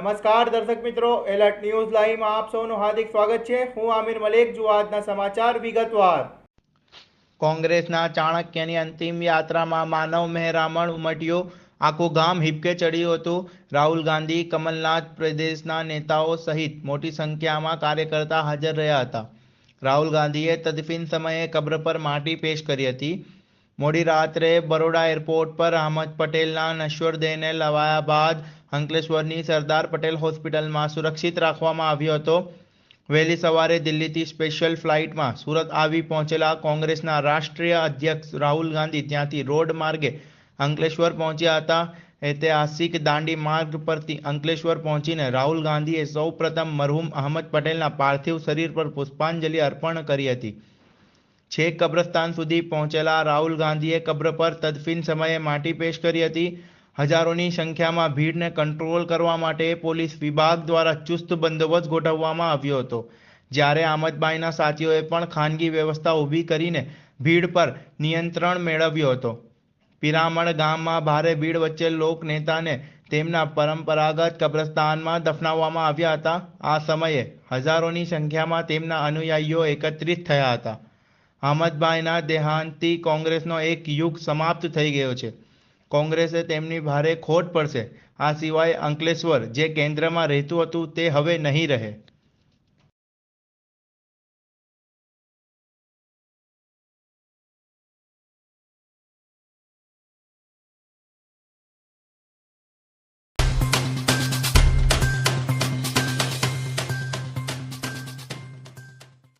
નમસ્કાર દર્શક મિત્રો, એલર્ટ ન્યૂઝ લાઈવમાં આપ સૌનું હાર્દિક સ્વાગત છે. હું આમિર મલેક જુઓ આજના સમાચાર વિગતવાર. કોંગ્રેસના ચાણક્યની અંતિમ યાત્રામાં માનવ મહેરામણ ઉમટ્યો. આખું ગામ હિપકે ચડ્યું હતું. રાહુલ ગાંધી, કમલનાથ પ્રદેશના નેતાઓ સહિત મોટી સંખ્યામાં કાર્યકર્તા હાજર રહ્યા હતા. રાહુલ ગાંધીએ તદફીન સમયે કબ્ર પર માટી પેશ કરી હતી. મોડી રાત્રે બરોડા એરપોર્ટ પર અહમદ પટેલના નશ્વર દેહને લવાયા બાદ અંકલેશ્વરની સરદાર પટેલ હોસ્પિટલમાં સુરક્ષિત રાખવામાં આવ્યો હતો. વહેલી સવારે દિલ્હીથી સ્પેશિયલ ફ્લાઇટમાં સુરત આવી પહોંચેલા કોંગ્રેસના રાષ્ટ્રીય અધ્યક્ષ રાહુલ ગાંધી ત્યાંથી રોડ માર્ગે અંકલેશ્વર પહોંચ્યા હતા. ઐતિહાસિક દાંડી માર્ગ પરથી અંકલેશ્વર પહોંચીને રાહુલ ગાંધીએ સૌપ્રથમ મરહુમ અહમદ પટેલના પાર્થિવ શરીર પર પુષ્પાંજલિ અર્પણ કરી હતી. છેક કબ્રસ્તાન સુધી પહોંચેલા રાહુલ ગાંધીએ કબ્ર પર તદફીન સમયે માટી પેશ કરી હતી. હજારોની સંખ્યામાં ભીડને કંટ્રોલ કરવા માટે પોલીસ વિભાગ દ્વારા ચુસ્ત બંદોબસ્ત ગોઠવવામાં આવ્યો હતો. જ્યારે આમદબાઈના સાથીઓએ પણ ખાનગી વ્યવસ્થા ઊભી કરીને ભીડ પર નિયંત્રણ મેળવ્યો હતો. પિરામણ ગામમાં ભારે ભીડ વચ્ચે લોક નેતાને તેમના પરંપરાગત કબ્રસ્તાનમાં દફનાવવામાં આવ્યા હતા. આ સમયે હજારોની સંખ્યામાં તેમના અનુયાયીઓ એકત્રિત થયા હતા. અહમદભાઈના દેહાંતથી કોંગ્રેસનો એક યુગ સમાપ્ત થઈ ગયો છે. કોંગ્રેસે તેમની ભારે ખોટ પડશે. આ સિવાય અંકલેશ્વર, જે કેન્દ્રમાં રહેતું હતું, તે હવે નહીં રહે.